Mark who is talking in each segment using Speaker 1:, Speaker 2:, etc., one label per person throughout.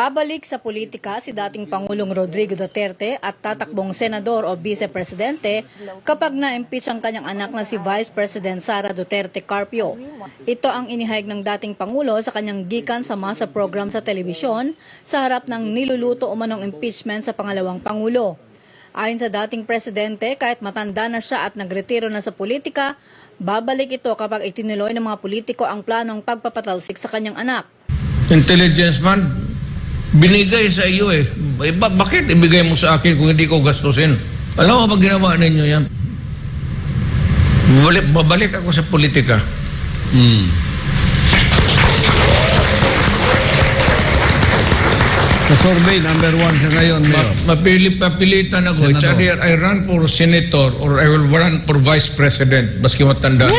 Speaker 1: Babalik sa politika si dating Pangulong Rodrigo Duterte at tatakbong senador o vice-presidente kapag na-impeach ang kanyang anak na si Vice President Sara Duterte Carpio. Ito ang inihayag ng dating Pangulo sa kanyang gikan sa masa program sa telebisyon sa harap ng niluluto umanong impeachment sa pangalawang Pangulo. Ayon sa dating presidente, kahit matanda na siya at nagretiro na sa politika, babalik ito kapag itiniloy ng mga politiko ang planong pagpapatalsik sa kanyang anak.
Speaker 2: intelligence man, binigay sa iyo eh. Eh, ba- bakit ibigay mo sa akin kung hindi ko gastusin? Alam mo pag ginawa ninyo yan? Babalik, babalik ako sa politika.
Speaker 3: Sa survey, number one ka ngayon, Mayor.
Speaker 2: Ma- mapili, papilitan ako. It's
Speaker 3: Senador.
Speaker 2: either I run for senator or I will run for vice president. Baski matanda na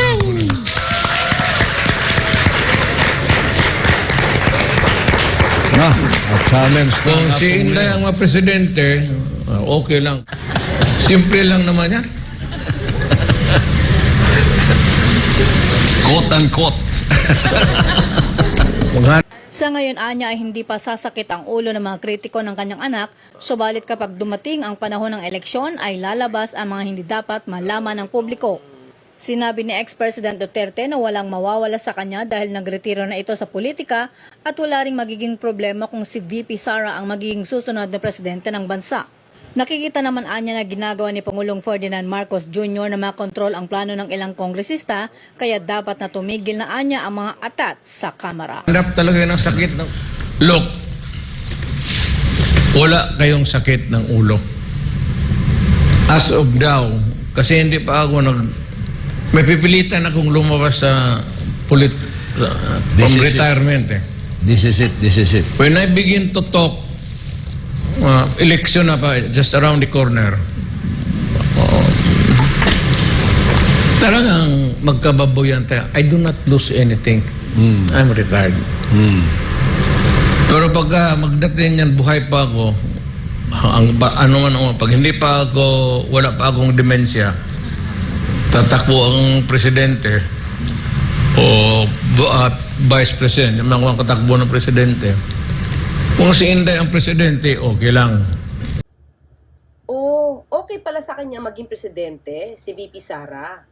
Speaker 3: Na, at challenge na
Speaker 2: Kung si Inday ang mga presidente, ah, okay lang. Simple lang naman yan.
Speaker 3: Quote unquote.
Speaker 1: Sa ngayon, anya ay hindi pa sasakit ang ulo ng mga kritiko ng kanyang anak, subalit kapag dumating ang panahon ng eleksyon ay lalabas ang mga hindi dapat malaman ng publiko. Sinabi ni ex-President Duterte na walang mawawala sa kanya dahil nagretiro na ito sa politika at wala ring magiging problema kung si VP Sara ang magiging susunod na presidente ng bansa. Nakikita naman anya na ginagawa ni Pangulong Ferdinand Marcos Jr. na makontrol ang plano ng ilang kongresista kaya dapat na tumigil na anya ang mga atat sa Kamara.
Speaker 2: talaga ng sakit ng... Look, wala kayong sakit ng ulo. As of now, kasi hindi pa ako nag... May pipilitan akong lumabas sa polit... uh, from
Speaker 3: is it.
Speaker 2: retirement eh.
Speaker 3: This is it, this is it.
Speaker 2: When I begin to talk, uh, election na pa, just around the corner, uh, talagang magkababoyan tayo. I do not lose anything.
Speaker 3: Hmm.
Speaker 2: I'm retired.
Speaker 3: Hmm.
Speaker 2: Pero pagka magdating yan, buhay pa ako, ang, ano man ako, pag hindi pa ako, wala pa akong demensya, tatakbo ang presidente o at vice president, yung mga katakbo ng presidente. Kung si Inday ang presidente, okay lang.
Speaker 4: Oh, okay pala sa kanya maging presidente, si VP Sara.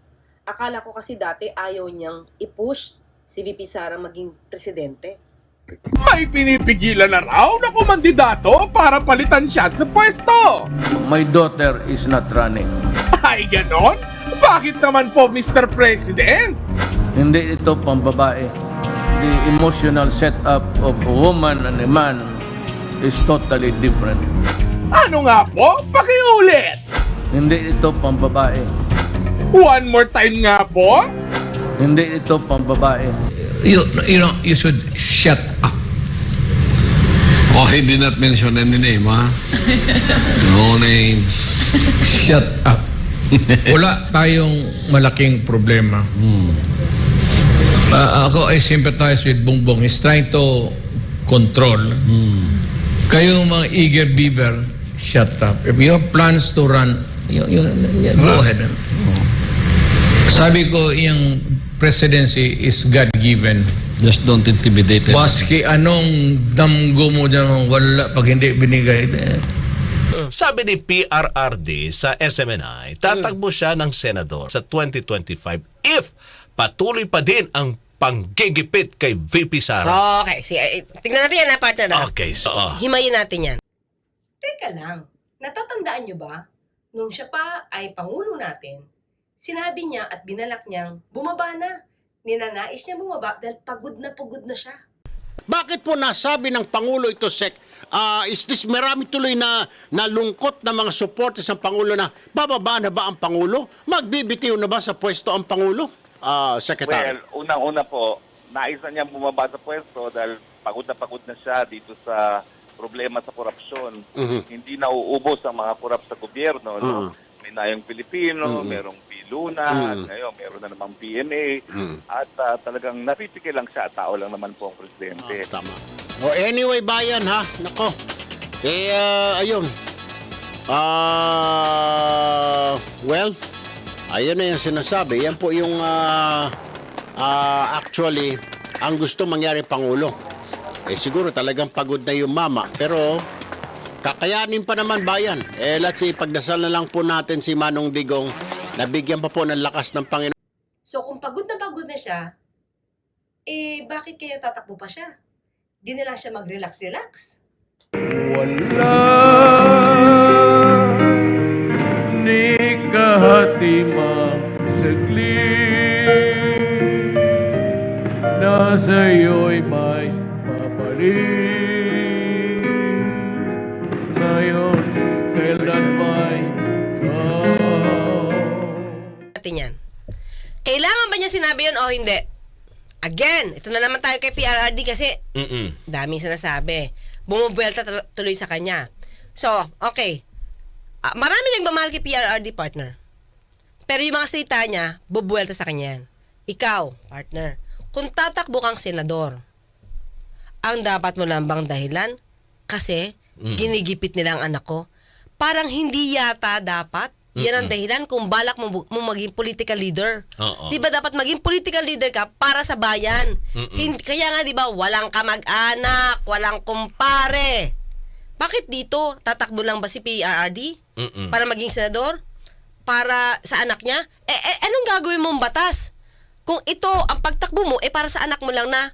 Speaker 4: Akala ko kasi dati ayaw niyang i-push si VP Sara maging presidente.
Speaker 5: May pinipigilan na raw na kumandidato para palitan siya sa pwesto.
Speaker 2: My daughter is not running.
Speaker 5: Ay, ganon? Bakit naman po, Mr. President?
Speaker 2: Hindi ito pambabae. The emotional setup of a woman and a man is totally different.
Speaker 5: Ano nga po? Pakiulit!
Speaker 2: Hindi ito pambabae.
Speaker 5: One more time nga po?
Speaker 2: Hindi ito pambabae. You, you know, you should shut up.
Speaker 3: Oh, he did not mention any name, ha? No names.
Speaker 2: Shut up. Wala tayong malaking problema. Ah, ako I sympathize with Bongbong. He's trying to control. Kayong mga eager beaver, shut up. If you have plans to run, you, you, you- go ahead. Sabi ko, yung presidency is God-given.
Speaker 3: Just don't intimidate him.
Speaker 2: Baski anong damgo mo dyan, wala, pag hindi binigay. eh,
Speaker 6: Sabi ni PRRD sa SMNI, tatakbo siya ng senador sa 2025 if patuloy pa din ang panggigipit kay VP Sara.
Speaker 4: Okay, sige, eh, tingnan natin yan ha, partner. ha?
Speaker 6: Okay, so oh.
Speaker 4: Himayin natin yan. Teka lang, natatandaan niyo ba, nung siya pa ay pangulo natin, sinabi niya at binalak niyang bumaba na. Ninanais niya bumaba dahil pagod na pagod na siya.
Speaker 7: Bakit po nasabi ng Pangulo ito, Sek, ah, is this marami tuloy na nalungkot na mga supporters ng Pangulo na bababa na ba ang Pangulo? Magbibitiw na ba sa pwesto ang Pangulo? Ah, Secretary.
Speaker 8: Well, unang-una po, nais na niyang bumaba sa pwesto dahil pagod na pagod na siya dito sa problema sa korupsyon.
Speaker 7: Mhm.
Speaker 8: Hindi nauubos ang mga korap sa gobyerno. No? Nayong Pilipino,
Speaker 7: Mhm.
Speaker 8: merong Piluna, at
Speaker 7: Mhm.
Speaker 8: ngayon meron na namang PNA.
Speaker 7: Mhm.
Speaker 8: At ah, talagang napipigil lang siya. Tao lang naman po ang presidente.
Speaker 7: Ah, tama. O anyway, bayan ha. Nako. Eh, ah, ayun. Ah, well, ayun na yung sinasabi. Yan po yung ah, ah, actually ang gusto mangyari Pangulo. eh siguro talagang pagod na yung mama. Pero kakayanin pa naman bayan. Eh let's see, pagdasal na lang po natin si Manong Digong na bigyan pa po ng lakas ng Panginoon.
Speaker 4: So kung pagod na pagod na siya, eh bakit kaya tatakbo pa siya? Di na lang siya mag-relax-relax.
Speaker 5: Wala ni kahatimang saglit na sa'yo'y may
Speaker 9: natin yan. Kailangan ba niya sinabi yun o hindi? Again, ito na naman tayo kay PRRD kasi
Speaker 6: Mm-mm.
Speaker 9: daming sinasabi. Bumubuelta tuloy sa kanya. So, okay. Ah, marami nagmamahal kay PRRD partner. Pero yung mga salita niya, bubuelta sa kanya yan. Ikaw, partner, kung tatakbo kang senador, ang dapat mo lang bang dahilan? Kasi ginigipit nila ang anak ko. Parang hindi yata dapat. Yan ang dahilan kung balak mo, mo maging political leader.
Speaker 6: Oo.
Speaker 9: Di ba dapat maging political leader ka para sa bayan?
Speaker 6: Mm-mm.
Speaker 9: Hin- kaya nga di ba walang kamag-anak, walang kumpare. Bakit dito tatakbo lang ba si PRRD
Speaker 6: Mm-mm.
Speaker 9: para maging senador? Para sa anak niya? Eh, eh anong gagawin mong batas? Kung ito ang pagtakbo mo eh para sa anak mo lang na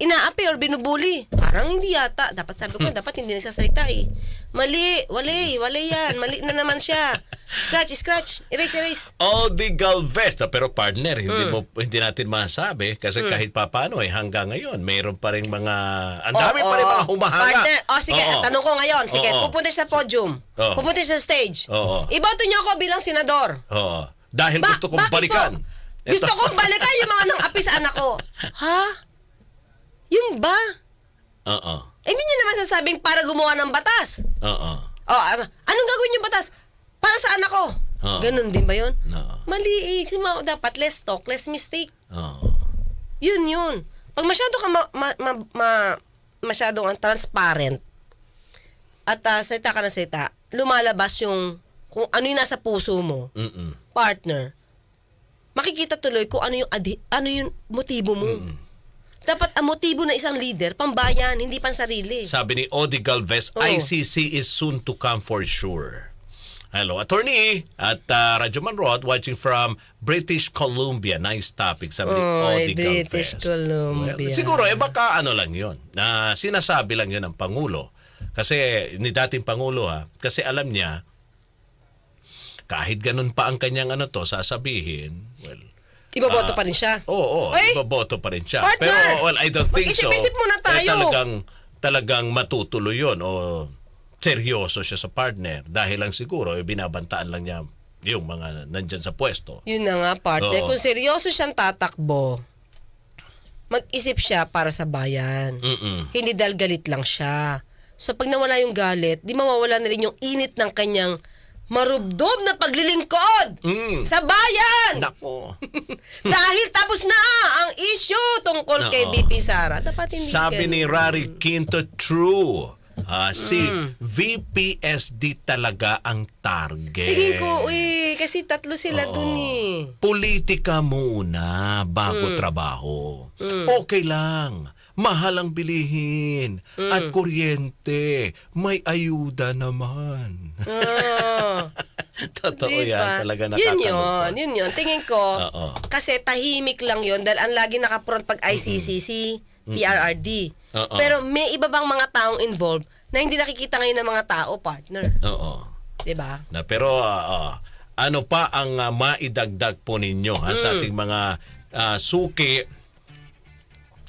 Speaker 9: inaapi or binubuli. Parang hindi yata. Dapat sabi ko, dapat hindi nagsasalita eh. Mali, wali, wali yan. Mali na naman siya. Scratch, scratch. Erase, erase.
Speaker 6: Odi Galvez, na pero partner, hindi
Speaker 9: Hmm.
Speaker 6: mo hindi natin masabi kasi kahit papaano eh hanggang ngayon mayroon pa rin mga ang dami
Speaker 9: Oo,
Speaker 6: pa rin mga
Speaker 9: oo.
Speaker 6: humahanga.
Speaker 9: Partner, oh sige,
Speaker 6: Oo.
Speaker 9: tanong ko ngayon. Sige,
Speaker 6: Oo.
Speaker 9: pupunta sa podium.
Speaker 6: Oo.
Speaker 9: Pupunta sa stage.
Speaker 6: Oo.
Speaker 9: Iboto niyo ako bilang senador.
Speaker 6: Oo. Dahil
Speaker 9: Ba-
Speaker 6: gusto kong balikan.
Speaker 9: po? Gusto kong balikan yung mga nang api sa anak ko. Ha? Yun ba?
Speaker 6: Oo.
Speaker 9: Eh, hindi niyo naman sasabing para gumawa ng batas.
Speaker 6: Oo.
Speaker 9: Oh, ah, anong gagawin yung batas? Para sa anak ko.
Speaker 6: Oo.
Speaker 9: Ganun din ba yun?
Speaker 6: Oo.
Speaker 9: Mali. eh. Dapat less talk, less mistake.
Speaker 6: Oo.
Speaker 9: Yun yun. Pag masyado ka ma, ma, ma, ma- masyadong ang transparent at uh, salita ka ng salita, lumalabas yung kung ano yung nasa puso mo,
Speaker 6: Mm-mm.
Speaker 9: partner, makikita tuloy kung ano yung adi, ano yung motibo mo. Dapat ang motibo ng isang leader, pambayan, hindi pansarili.
Speaker 6: Sabi ni Odi Galvez,
Speaker 9: Oo.
Speaker 6: ICC is soon to come for sure. Hello, attorney at uh, Radyo Manrod watching from British Columbia. Nice topic, sabi ni
Speaker 9: Oy,
Speaker 6: Odi
Speaker 9: British
Speaker 6: Galvez.
Speaker 9: Columbia.
Speaker 6: Well, siguro, eh baka ano lang yun, na sinasabi lang yun ng Pangulo. Kasi, ni dating Pangulo ha, kasi alam niya, kahit ganun pa ang kanyang ano to, sasabihin, well,
Speaker 9: Iboboto pa rin siya.
Speaker 6: Oo, oo
Speaker 9: Ay!
Speaker 6: iboboto pa rin siya.
Speaker 9: Partner!
Speaker 6: Pero well, I don't think so.
Speaker 9: Mag-isip-isip muna
Speaker 6: Eh,
Speaker 9: tayo.
Speaker 6: talagang talagang matutuloy 'yon o seryoso siya sa partner dahil lang siguro eh, binabantaan lang niya yung mga nandyan sa pwesto.
Speaker 9: Yun na nga, partner.
Speaker 6: Oo.
Speaker 9: Kung seryoso siyang tatakbo, mag-isip siya para sa bayan.
Speaker 6: Mm-mm.
Speaker 9: Hindi dahil galit lang siya. So pag nawala yung galit, di mawawala na rin yung init ng kanyang marubdob na paglilingkod
Speaker 6: Mm.
Speaker 9: sa bayan.
Speaker 6: Nako.
Speaker 9: Dahil tapos na ang issue tungkol kay
Speaker 6: Oo.
Speaker 9: BP Sara. Dapat hindi
Speaker 6: Sabi
Speaker 9: ganun.
Speaker 6: ni Rari Quinto, true. Ah, si
Speaker 9: Mm.
Speaker 6: VPSD talaga ang target.
Speaker 9: Tingin ko, uy, kasi tatlo sila
Speaker 6: Oo.
Speaker 9: dun eh.
Speaker 6: Politika muna bago trabaho. Okay lang. Mahal ang bilihin. At kuryente. May ayuda naman.
Speaker 9: Ah.
Speaker 6: Totoo
Speaker 9: Diba?
Speaker 6: yan. Talaga
Speaker 9: Yun yun,
Speaker 6: nakakalungkot.
Speaker 9: yun yun. Tingin ko,
Speaker 6: Oo.
Speaker 9: kasi tahimik lang yun dahil ang lagi nakapront pag ICCC, PRRD.
Speaker 6: Oo.
Speaker 9: Pero may iba bang mga taong involved na hindi nakikita ngayon ng mga tao, partner.
Speaker 6: Oo.
Speaker 9: 'Di ba?
Speaker 6: Na, pero ah, ah, ano pa ang ah, maidagdag po ninyo ha,
Speaker 9: Mm.
Speaker 6: sa ating mga ah, suki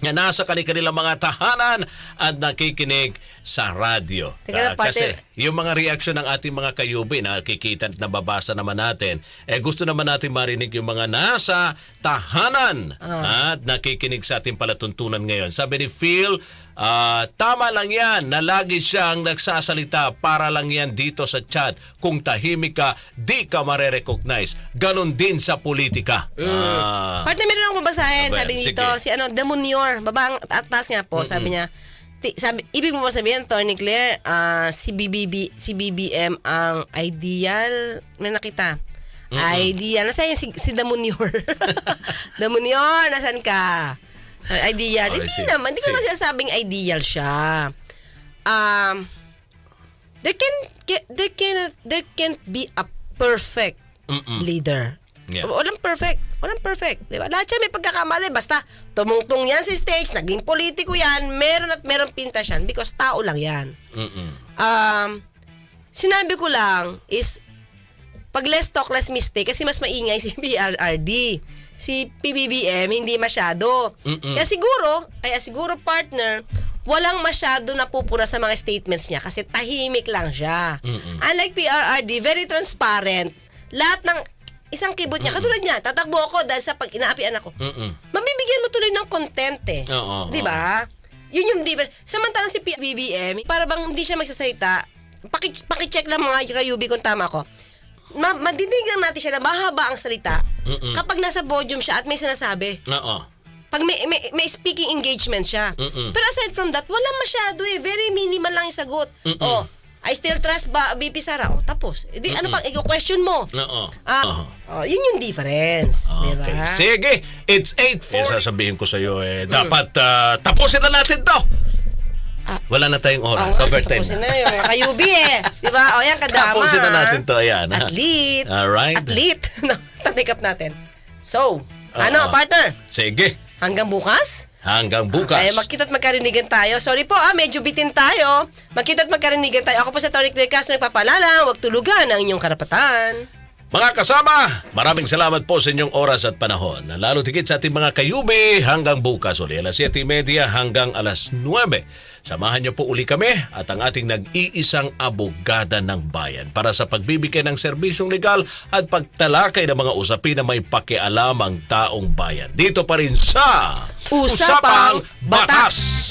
Speaker 6: na nasa kanilang mga tahanan at nakikinig sa radyo.
Speaker 9: Teka
Speaker 6: Ah, kasi
Speaker 9: partner.
Speaker 6: yung mga reaksyon ng ating mga kayubi na nakikita at nababasa naman natin, eh gusto naman natin marinig yung mga nasa tahanan
Speaker 9: Ah.
Speaker 6: at nakikinig sa ating palatuntunan ngayon. Sabi ni Phil, ah, tama lang yan na lagi siyang nagsasalita para lang yan dito sa chat. Kung tahimik ka, di ka marerecognize. Ganon din sa politika. Ah.
Speaker 9: Partner, meron akong babasahin.
Speaker 6: Aba,
Speaker 9: Sabi nito, si ano, Damunior, babang at taas nga po, sabi niya, ti, sabi, ibig mo sabihin, Tony Claire, ah, si BBB, si BBM ang ideal, may nakita. Ideal. Nasaan si, si Damunior? Damunior, nasan ka? Ideal.
Speaker 6: Okay,
Speaker 9: hindi naman. Hindi ko naman sinasabing ideal siya. Um, there can, there can, there can't be a perfect
Speaker 6: Mm-mm.
Speaker 9: leader.
Speaker 6: Yeah.
Speaker 9: Walang perfect. Walang perfect. Di ba? Lahat siya may pagkakamali. Basta tumungtong yan si stage, naging politiko yan, meron at meron pintas yan because tao lang yan.
Speaker 6: Mm-mm.
Speaker 9: Um, sinabi ko lang is pag less talk, less mistake kasi mas maingay si PRRD. Si PBBM hindi masyado.
Speaker 6: Mm-mm.
Speaker 9: Kaya siguro, kaya siguro partner, walang masyado napupura sa mga statements niya kasi tahimik lang siya.
Speaker 6: Mm-mm.
Speaker 9: Unlike PRRD, very transparent. Lahat ng isang kibot niya, katulad niya, tatakbo ako dahil sa pag inaapian ako.
Speaker 6: Mm-mm.
Speaker 9: Mabibigyan mo tuloy ng content eh.
Speaker 6: Oo,
Speaker 9: Di ba? Yun yung difference. Samantalang si PBBM, para bang hindi siya magsasalita, paki, paki-check lang mga kayubi kung tama ko. Ma madidinig lang natin siya na mahaba ang salita
Speaker 6: Mm-mm.
Speaker 9: kapag nasa podium siya at may sinasabi.
Speaker 6: Oo.
Speaker 9: Pag may, may, may speaking engagement siya.
Speaker 6: Mm-mm.
Speaker 9: Pero aside from that, wala masyado eh. Very minimal lang yung sagot.
Speaker 6: Mm-mm.
Speaker 9: Oh, I still trust ba BP Sara? Oh, tapos. E di, ano pang i-question mo?
Speaker 6: Oo.
Speaker 9: Ah,
Speaker 6: Oo.
Speaker 9: oh, yun yung difference.
Speaker 6: Okay. Sige. It's 8.40. sasabihin ko sa iyo eh, dapat ah, tapusin na natin to. Wala na tayong
Speaker 9: Oo
Speaker 6: oras.
Speaker 9: nga,
Speaker 6: Overtime
Speaker 9: tapusin
Speaker 6: na.
Speaker 9: na yung mga kayubi eh. Di ba? O yan, kadama.
Speaker 6: Tapusin na natin to. Ayan. ha?
Speaker 9: Athlete.
Speaker 6: Alright.
Speaker 9: Athlete. no, tatikap natin. So, ano,
Speaker 6: Oo.
Speaker 9: partner?
Speaker 6: Sige.
Speaker 9: Hanggang bukas?
Speaker 6: Hanggang bukas.
Speaker 9: Ay, magkita't magkarinigan tayo. Sorry po ah, medyo bitin tayo. Magkita't magkarinigan tayo. Ako po sa Tony Claire Castro, nagpapalala, huwag tulugan ang inyong karapatan.
Speaker 6: Mga kasama, maraming salamat po sa inyong oras at panahon. Lalo tigit sa ating mga kayubi hanggang bukas uli alas 7.30 hanggang alas 9. Samahan niyo po uli kami at ang ating nag-iisang abogada ng bayan para sa pagbibigay ng serbisyong legal at pagtalakay ng mga usapin na may pakialam ang taong bayan. Dito pa rin sa
Speaker 9: Usapang Batas.